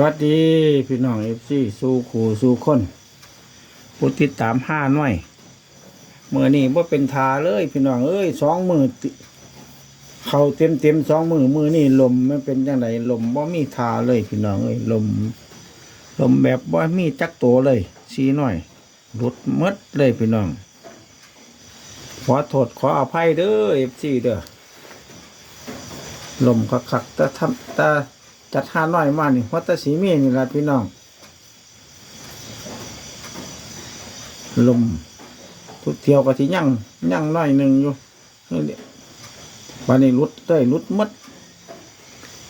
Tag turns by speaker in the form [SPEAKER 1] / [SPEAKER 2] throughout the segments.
[SPEAKER 1] วัสดีพี่น้องเอฟซีสู้ขู่สู้คนผู้ติดตามห้าหน่อยเมื่อนี้ว่าเป็นทาเลย พี่น้องเอ้ยสองมือติเขาเต็มเต็มสองมือมือนี่ลมไม่เป็นจังไดลมว่ามีทาเลย พี่น้องเอ้ยลม ลมแบบว่ามีจักตัวเลยซีหน่อยหลุดมดเลยพี่น้อง ขอโทษขออภัยเด้อเอฟซีเด้อลมคักๆแต่ทำแต่ จัดหาน้อยมานี่วัตสีมีนี่ละพี่น้อง ลมทุกเที่ยวก็ที่ยั่งยั่งน้อยหนึ่งอยู่นี่วันนี้รุดเต้ยรุดหมด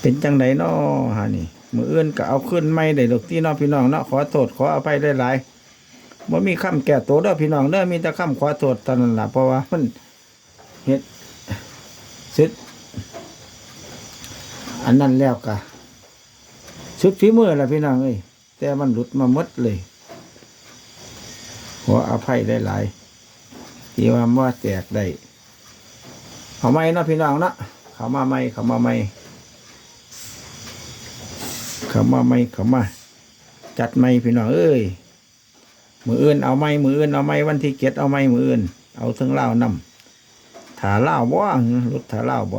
[SPEAKER 1] เป็นจังไดน้อฮะนี่มืออื่นก็เอาขึ้นไม่ได้ดอกที่น้องพี่น้องเนาะขอโทษขออภัยได้หลายๆว่ามีคำแก่ตัวเด้อพี่น้องเด้อมีแต่คำขอโทษเท่านั้นล่ะเพราะว่ามันเฮ็ดเสร็จอันนั้นแล้วกะสุดฝีมือละพี่น้องเอ้ยแต่มันหลุดมาหมดเลยขออภัยได้หลายที่ว่าว่าแตกได้เขาไม่เนาะพี่น้องเนาะเขามาไม่เขามาไม่เขามาไม่เขามา จัดไม่พี่น้องเอ้ยมืออื่นเอาไม่มืออื่นเอาไม่วันที่เก็ดเอาไม่มืออื่น เอาถึงเล่าวนำถาเล่าวบ่รถถาเล่าวบ่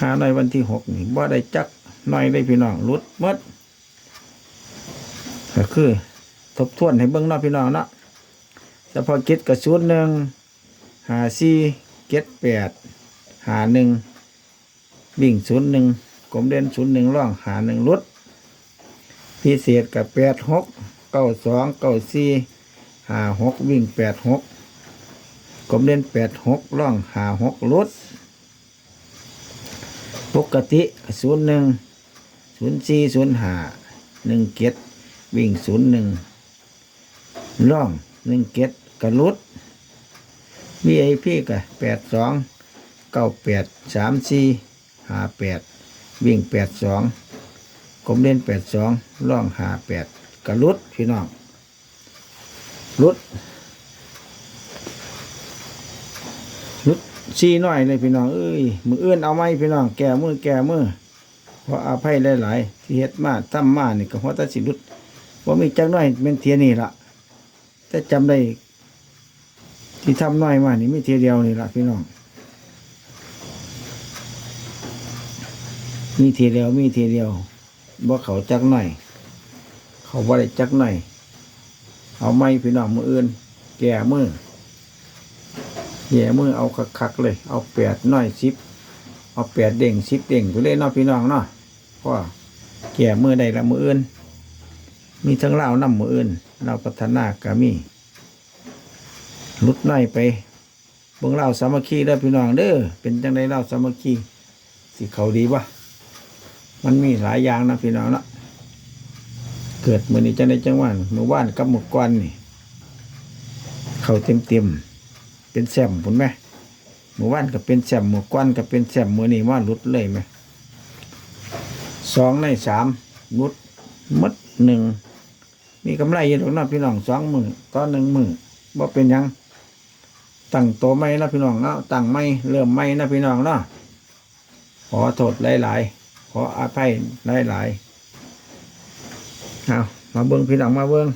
[SPEAKER 1] หาในวันที่หกนี่บ่ได้จัก น่อยได้พี่น้องรุดมดก็คือ ทบทวนให้เบิ่งนาะพี่น้องเนาะเฉพาะกิจกับศูนหนึ่งหาสี่เก็ดแปดหาหนึ่งวิ่งศูนย์หนึ่งกลมเด่นศูนย์หนึ่งร่องหาหนึ่งรุด พิเศษกับแปดหกเก้าสองเก้าสี่หาหกวิ่งแปดหกกลมเด่นแปดหกร่องหาหกรุด ปกติศูนย์หนึ่ง ศูนย์สี่ศูนย์หาหนึ่งเก็ดวิ่งศูนย์หนึ่งร่องหนึ่งเก็ดกระลุดวีไอพีกับแปดสองเก้าแปดสามสี่ห้าแปดวิ่งแปดสองกลมเล่นแปดสองร่องห้าแปดกระลุดพี่น้องลุดลุดซีน้อยเลยพี่น้องเอ้ยมือเอื้อนเอาไหมพี่น้องแก่มือแก่มือ เพราะอาภัยหลายๆที่เฮ็ดมาทำมานี่ก็เพราะแตาสิลุดว่ามีจักหน้อยเป็นเทียนี่ละแต่จำได้ ที่ทำน้อยมานี่มีเทียเดียวนี่ละพี่น้องมีเทียเดียวมีเทียเดียวบ่เขาจักหน่อย เขาบ่ได้จักหน่อย เอาไม้พี่น้องมืออื่น แก่มือแย่มือเอาคักๆเลย เอาแปดน้อยสิบเอาแปดเด้งสิบเด้งไปเลยเนาะพี่น้องเนาะ พราะว่าแก่มือได้ละมืออื่น มีทั้งเล่าวนำมืออื่นเราพัฒนากามีลุดน้อยไปเบิ่งเล่าสามัคคีเด้อพี่น้องเด้อเป็นจังไดเล่าสามัคคีสิเขาดีวะมันมีหลายอย่างนะพี่น้องเนาะเกิดมือนี้จังไดจังหวะมือว่านกับมือกวนนี่ เขาเต็มเต็มเป็นแซมผุนไหมมือว่านก็เป็นแซมมือกวนก็เป็นแซมมือนี้ว่าลุดเลยไหม สองในสามลุดมัดหนึ่งมีกำไรอยู่ตรงนั้นพี่น้องสองมือต่อหนึ่งมือว่าเป็นยังตั้งโตไม่นะพี่น้องเนาะตั้งไม่เริ่มไม่นะพี่น้องเนาะขอโทษหลายๆขออภัยหลายๆเอามาเบิ้งพี่น้องมาเบิ้ง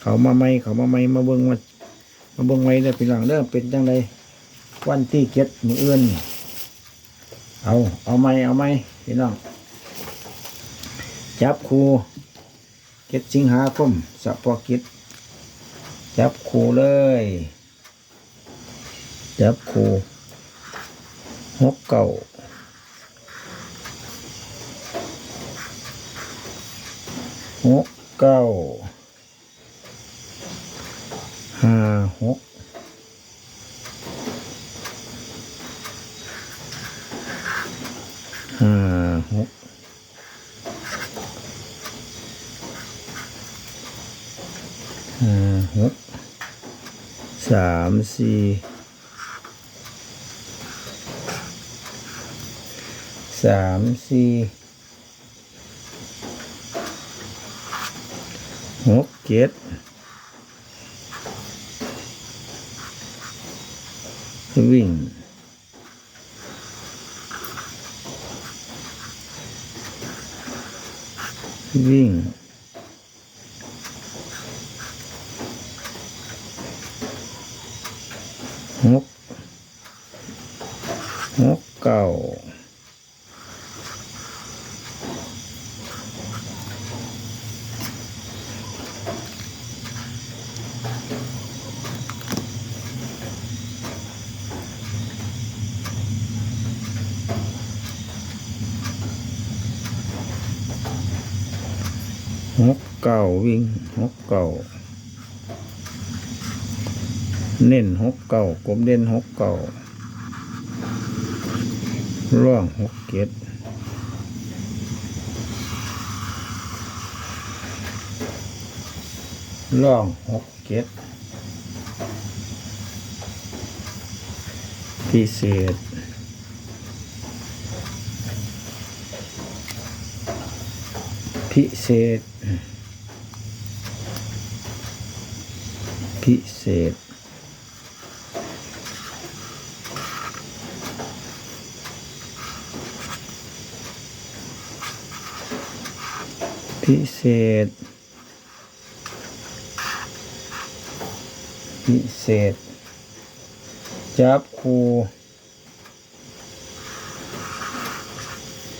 [SPEAKER 1] เขามาไม่เขามาไม่มาเบิ้งมามาเบิ้งไว้เด้อพี่น้องเด้อเป็นจังไดวันที่เก็ดมือเอื้อนเอาเอาไม่เอาไม่พี่น้อง จับคูเก็ดสิงหาคมสะพอกิจจับคูเลย จับคูหกเก่าหกเก้าห้าหกห้าหก ห้าหกสามสี่สามสี่หกเจ็ดวิ่งวิ่ง หกหกเก้าหกเก้าวิ่งหกเก้า เน้นหกเก้ากลมเด่นหกเก้าร่องหกเกตร่องหกเกตพิเศษพิเศษ พิเศษ พิเศษ พิเศษ จับคู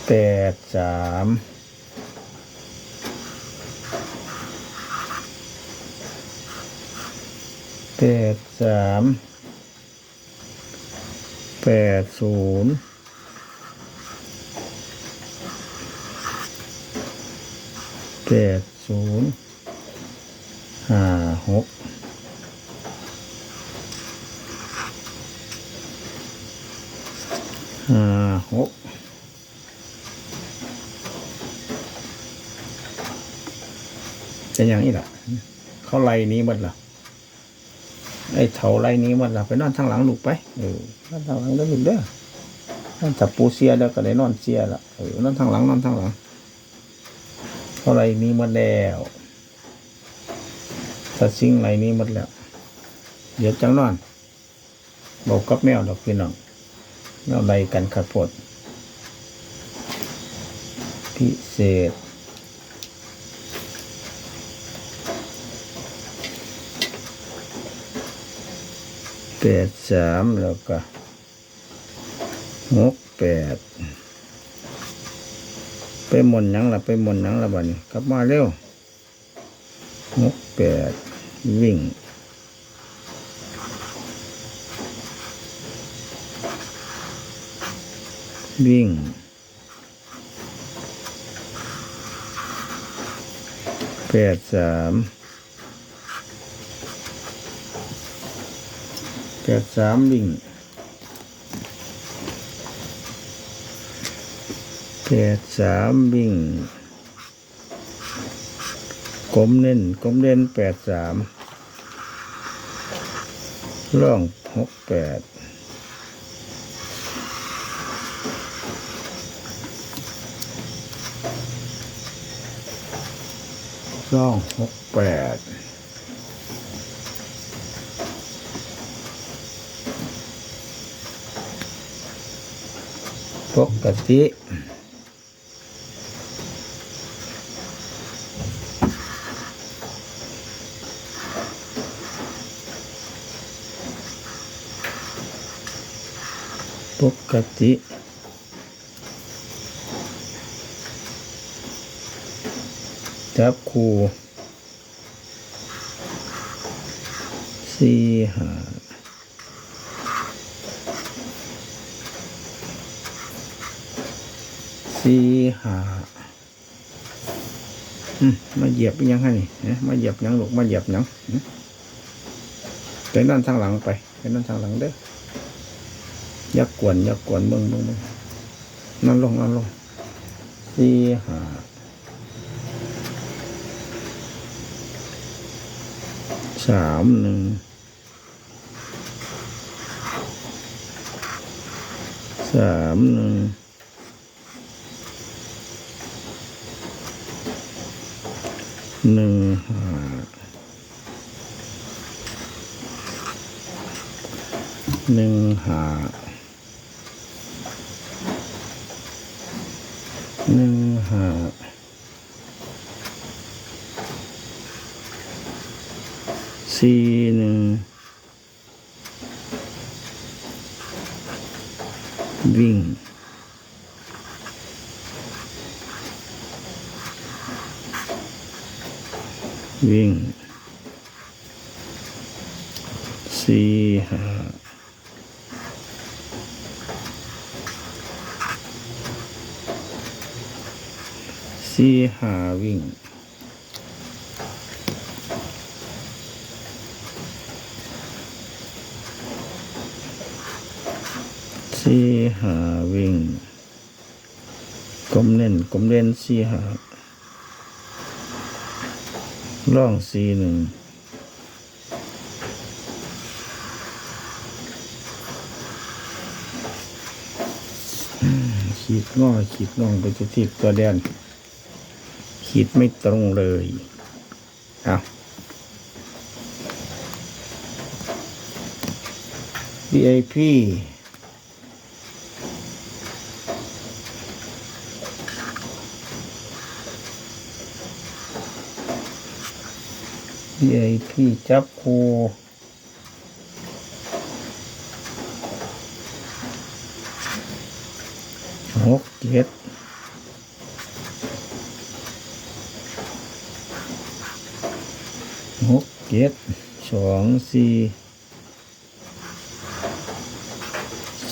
[SPEAKER 1] แปดสามแปดสามแปดศูนย์ แปดศูนย์ห้าหกห้าหกเป็นอย่างนี้ล่ะเขาไล่นี้หมดล่ะไอ้เถาไรนี้หมันละไปนอนทางหลังลูกไปเออนอนทางหลังได้อลูกเด้อนอนจับปูเสียแล้วก็ได้นอนเสียละเออนอนทางหลังนอนทางหลัง เท่าไรนี้หมดแล้วถ้าสิ่งไรนี้หมดแล้ว เดี๋ยวจังนอนบอกกับแมวดอกพี่น้องแมวไรกันขัดปดพิเศษแปดสามแล้วก็หกแปด ไปหมนหยังละไปหมนหยังละบัดนี้กลับมาเร็วหกแปดวิ่งวิ่งแปดสามแปดสามวิ่งแป ดสามวิ่งกลมเน้นกลมเน้นแปดสามร่องหกแปดร่องหกแปดปกติ ปกติจับคู่สี่หาสี่หาอืมมาเหยียบยังไงนี่นะมาเหยียบยังหลกมาเหยียบยังไปนั่นทางหลังไปไปนั่นทางหลังเด้อ ยักกวนยักกวนเบิ่งเบิ่งเบิ่งนั่นลงนั่นลงสี่ห้าสามหนึ่งสามหนึ่งหนึ่งห้าหนึ่งห้า หนึ่งห้าสี่หนึ่งวิ่งวิ่ง วิ่ง สี่หาวิ่งกลมเน่นกลมเล่นสี่หาล่องสี่หนึ่งขีดง้อขีดน่องไปจุดที่ตัวแดน ขีดไม่ตรงเลยเอา VIP VIP จับคูรูหกเจ็ดหกเจ็ดสองสี่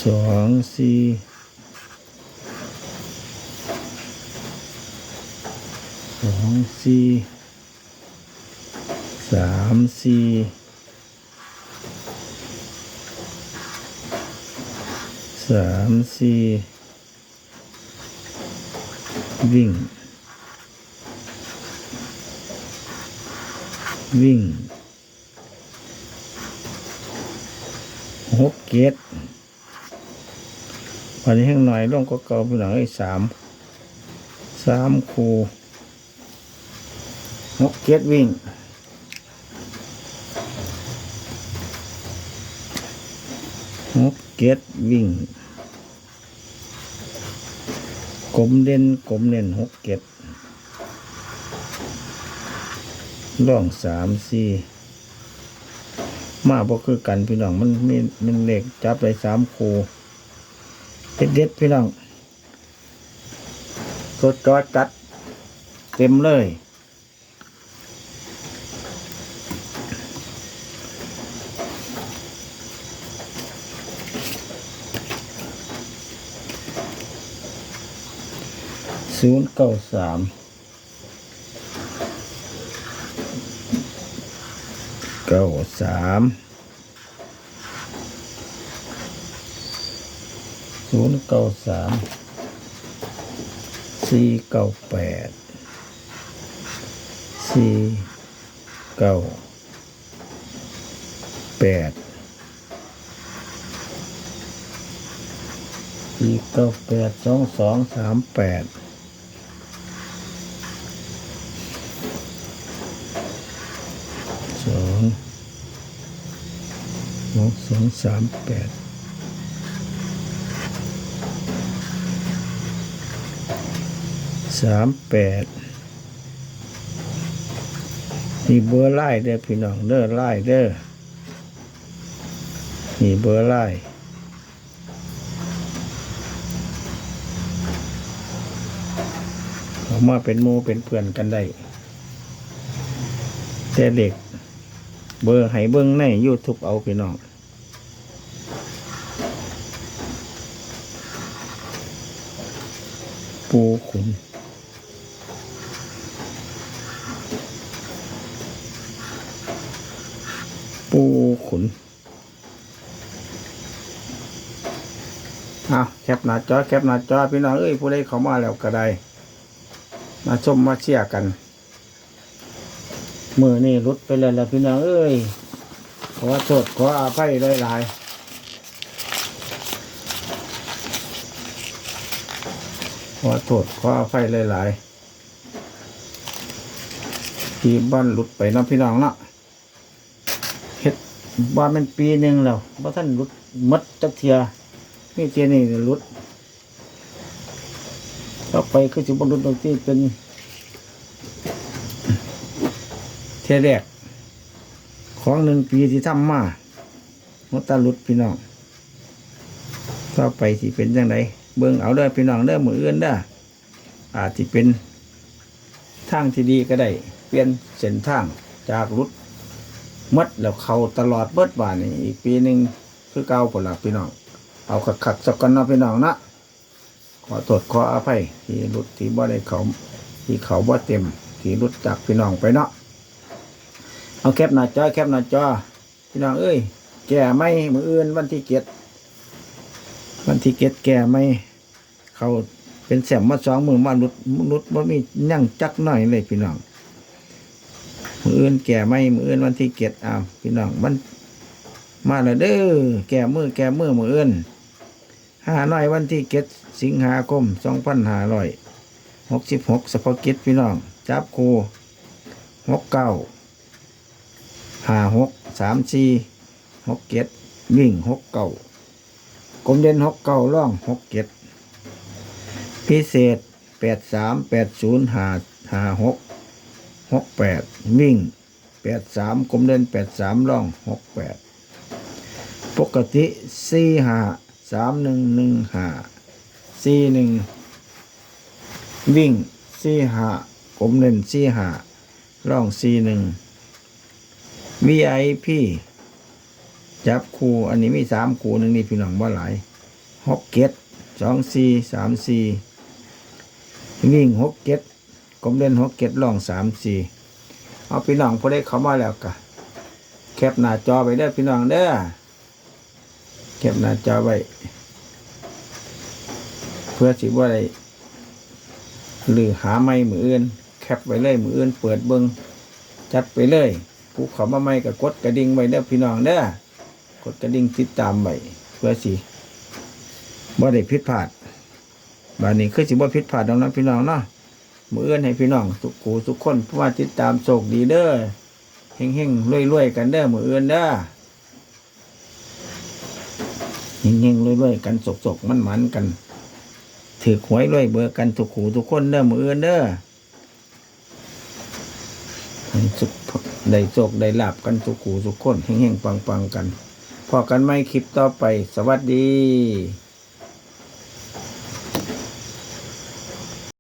[SPEAKER 1] สองสี่สองสี่สามสี่สามสี่วิ่ง วิ่งหกเกตวันนี้แห้งหน่อยลงก็เก่าไปหน่อยสามสามคูหกเจ็ดวิ่งหกเจ็ดวิ่งกลมเด่นกลมเด่นหกเจ็ด ล่องสามสี่มาบ่คือกันพี่น้องมันมีมันเล็กจับได้สามคูเด็ดเด็ดพี่น้องสดจอดจัด เต็มเลยศูนย์เก้าสาม เก้าสามศูนย์เก้าสามสี่เก้าแปดสี่เก้าแปดสี่เก้าแปดสองสองสามแปดสอง สองสองสามแปดสามแปดนี่เบอร์ไล่เด้อพี่น้องเด้อไล่เด้อนี่เบอร์ไล่ออกมาเป็นหมูเป็นเพื่อนกันได้แต่เด็ก เบอร์ให้เบิ้งในยูทูบเอาพี่น้องปูขุนปูขุนเอาแคปหน้าจอแคปหน้าจอพี่น้องเอ้ยผู้ใดเข้ามาแล้วก็ได้ มาชมมาเชียร์กัน มือนี่รุดไปแล้วล่ะพี่น้องเอ้ยขอโทษขออภัยหลายๆขอโทษขออภัยหลายๆที่บ้านหลุดไปนะพี่น้องนะเฮ็ดบ้านเป็นปีหนึ่งแล้วบ่ท่านหลุดหมดจักเทียนี่เจนี่หลุดต่อไปคือสิบ่หลุดตรงที่เป็นเทียแรกขของหนึ่งปีที่ทำมาหัวตาลุดพี่น้องต่อไปสิเป็นจังไดเบิ่งเอาเด้อพี่น้องเด้อมืออื่นเด้ออาจสิเป็นทางที่ดีก็ได้ เปลี่ยนเส้นทางจากลุดมัดแล้วเขาตลอดเบิดบานนี่อีกปีหนึ่งคือเก่าผลละพี่น้อง เอาขักๆสักกันนะพี่น้องนะขอโทษขออภัยที่ลุดที่บ่ได้เขาที่เขาบ่เต็มที่ลุดจากพี่น้องไปเนาะ เอาแคปหน้าจอแคปหน้าจอพี่น้องเอ้ย แก่ไม่มืออื่นวันที่เก็ดวันที่เก็ดแก่ไม่เขาเป็นแสมมาสองมือมาหลุดหลุดว่ามียั่งจักหน่อยเลยพี่น้องมืออื่นแก่ไม่มืออื่นวันที่เก็ดอ้าวพี่น้องมันมาแล้วเด้อแก่มือแก่มือมืออื่นห้าหน่อยวันที่เก็ดสิงหาคมสองพันห้าร้อยหกสิบหกสปอกิจพี่น้องจับคูหกเก้า ห้าหกสามสี่หกเจ็ดวิ่งหกเก่ากลมเด่นหกเก่าล่องหกเจ็ดพิเศษแปดสามแปดศูนย์ห้าห้าหกหกแปดวิ่งแปดสามกลมเด่นแปดสามล่องหกแปดปกติสี่ห้าสามหนึ่งหนึ่งห้าสี่หนึ่งวิ่งสี่ห้ากลมเด่นสี่ห้าล่องสี่หนึ่ง VIP จับคูอันนี้มีสามคูหนึ่งนี่พี่น้องว่าหลายหกเก็ดสองสี่สามสี่วิ่งหกเก็ดกลมเล่นหกเก็ดลองสามสี่เอาพี่น้องพอได้เข้ามาแล้วกะแคปหน้าจอไปเด้พี่น้องเด้อแคปหน้าจอไว้เพื่อสิว่าได้หรือหาไม่มืออื่น แคปไว้เลยมืออื่น เปิดเบิงจัดไปเลย ผู้เขามาใหม่ก็กดกระดิ่งไว้เด้อพี่น้องเด้อกดกระดิ่งติดตามไว้เพื่อสิบ่ได้ผิดพลาดบานนี้คือสิบ่ผิดพลาดดังนั้นพี่น้องเนาะมือเอื้อนให้พี่น้องทุกขู่ทุกคนผู้ว่าติดตามโชคดีเด้อเฮงเฮงรวยรวยกันเด้อมือเอื้อนเด้อเฮงเฮงรวยรวยกันสกสกมันมันกันถือหวยรวยเบอร์กันทุกขูทุกคนเด้อมือเอื้อนเด้อ สุขได้โชคได้ลาบกันสุขู่ทุขคนแห่งๆปังๆกัน พอกันไม่คลิปต่อไป สวัสดี